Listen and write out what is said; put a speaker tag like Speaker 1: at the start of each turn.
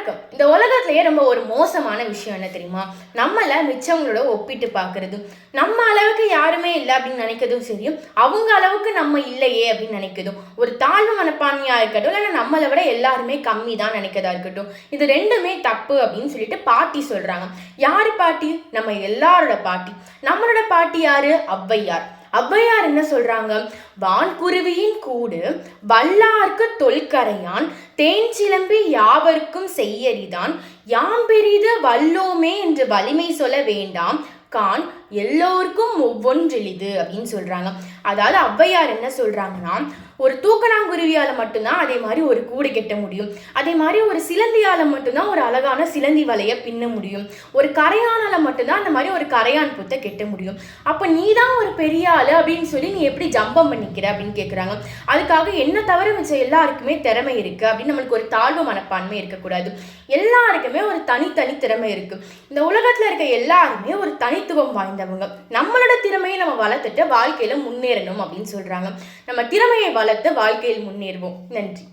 Speaker 1: வணக்கம். இந்த உலகத்திலேயே ரொம்ப ஒரு மோசமான விஷயம் என்ன தெரியுமா? நம்மள மிச்சவங்களோட ஒப்பிட்டு பார்க்கறது. நம்ம அளவுக்கு யாருமே இல்லை அப்படின்னு நினைக்கிறதும் சரி அவங்க அளவுக்கு நம்ம இல்லையே அப்படின்னு நினைக்கிறதும். ஒரு தாழ்வு மனப்பான்மையா இருக்கட்டும் இல்லைன்னா நம்மளை விட எல்லாருமே கம்மி தான் நினைக்கிறதா இருக்கட்டும். இது ரெண்டுமே தப்பு அப்படின்னு சொல்லிட்டு பாட்டி சொல்றாங்க. யாரு பாட்டி? நம்ம எல்லாரோட பாட்டி. நம்மளோட பாட்டி யாரு? ஔவையார். ஔவையார் என்ன சொல்றாங்க? வான்குருவியின் கூடு வல்லார்க்கு தொல்கரையான் தேன் சிலம்பி யாவர்க்கும் செய்யறிதான். யாம் பெரிது வல்லோமே என்று வலிமை சொல்ல வேண்டாம். கான் எல்லோருக்கும் ஒவ்வொன்றெளிது அப்படின்னு சொல்கிறாங்க அதாவது ஔவையார் என்ன சொல்கிறாங்கன்னா ஒரு தூக்கணாங்குருவியால் மட்டும்தான் அதே மாதிரி ஒரு கூடு கெட்ட முடியும். அதே மாதிரி ஒரு சிலந்தியால் மட்டும்தான் ஒரு அழகான சிலந்தி வலையை பின்ன முடியும். ஒரு கரையானால் மட்டும்தான் அந்த மாதிரி ஒரு கரையான் புத்தை கெட்ட முடியும். அப்போ நீ தான் ஒரு பெரிய ஆள் அப்படின்னு சொல்லி நீ எப்படி ஜம்பம் பண்ணிக்கிற அப்படின்னு கேட்குறாங்க அதுக்காக என்ன தவிர மிச்சம் எல்லாருக்குமே திறமை இருக்குது அப்படின்னு நம்மளுக்கு ஒரு தாழ்வு மனப்பான்மை இருக்கக்கூடாது. எல்லாருக்குமே ஒரு தனித்தனி திறமை இருக்குது இந்த உலகத்தில் இருக்க எல்லாருமே ஒரு தனித்துவம் வாய்ந்தவங்க. நம்மளோட திறமையை நம்ம வளர்த்துட்டு வாழ்க்கையில முன்னேறணும் அப்படின்னு சொல்றாங்க. நம்ம திறமையை வளர்த்து வாழ்க்கையில் முன்னேறுவோம். நன்றி.